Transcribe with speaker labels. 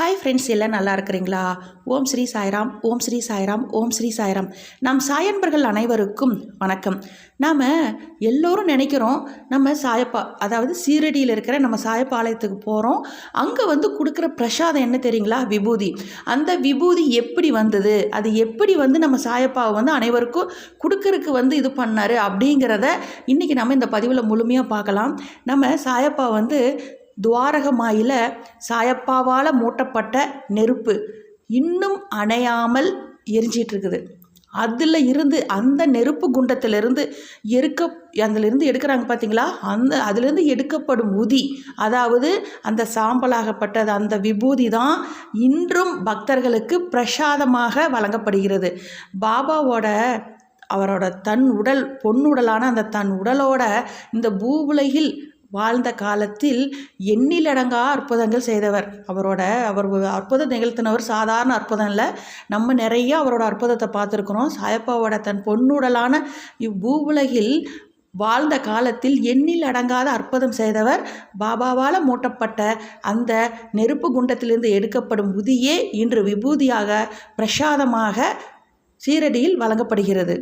Speaker 1: Hi friends எல்லாம் நல்லா இருக்கிறீங்களா? ஓம் ஸ்ரீ சாய்ராம் ஓம் ஸ்ரீ சாய்ராம் ஓம் ஸ்ரீ சாய்ராம். நம் சாயன்பர்கள் அனைவருக்கும் வணக்கம். நாம் எல்லோரும் நினைக்கிறோம் நம்ம சாயப்பா அதாவது சீரடியில் இருக்கிற நம்ம சாயப்பாளையத்துக்கு போகிறோம் அங்கே வந்து கொடுக்குற பிரசாதம் என்ன தெரியுங்களா? விபூதி. அந்த விபூதி எப்படி வந்தது? அது எப்படி வந்து நம்ம சாயப்பாவை வந்து அனைவருக்கும் கொடுக்கறதுக்கு வந்து இது பண்ணார் அப்படிங்கிறத இன்றைக்கி நம்ம இந்த பதிவில் முழுமையாக பார்க்கலாம். நம்ம சாயப்பா வந்து துவாரகமாயில சாயப்பாவால் மூட்டப்பட்ட நெருப்பு இன்னும் அணையாமல் எரிஞ்சிட்ருக்குது. அதில் இருந்து அந்த நெருப்பு குண்டத்திலிருந்து எருக்க அதிலிருந்து எடுக்கிறாங்க பார்த்தீங்களா அந்த அதிலிருந்து எடுக்கப்படும் உதி அதாவது அந்த சாம்பலாகப்பட்டது அந்த விபூதி தான் இன்றும் பக்தர்களுக்கு பிரசாதமாக வழங்கப்படுகிறது. பாபாவோட அவரோட தன் உடல் பொன்னுடலான அந்த தன் உடலோட இந்த பூவுலகில் வாழ்ந்த காலத்தில் எண்ணிலடங்கா அற்புதங்கள் செய்தவர். அவரோட அவர் அற்புதம் நிகழ்த்தினவர் சாதாரண அற்புதம் இல்லை. நம்ம நிறைய அவரோட அற்புதத்தை பார்த்துருக்குறோம். சாயப்பாவோட தன் பொன்னுடலான இவ்வூவுலகில் வாழ்ந்த காலத்தில் எண்ணில் அடங்காத அற்புதம் செய்தவர். பாபாவால் மூட்டப்பட்ட அந்த நெருப்பு குண்டத்திலிருந்து எடுக்கப்படும் உதியே இன்று விபூதியாக பிரசாதமாக சீரடியில் வழங்கப்படுகிறது.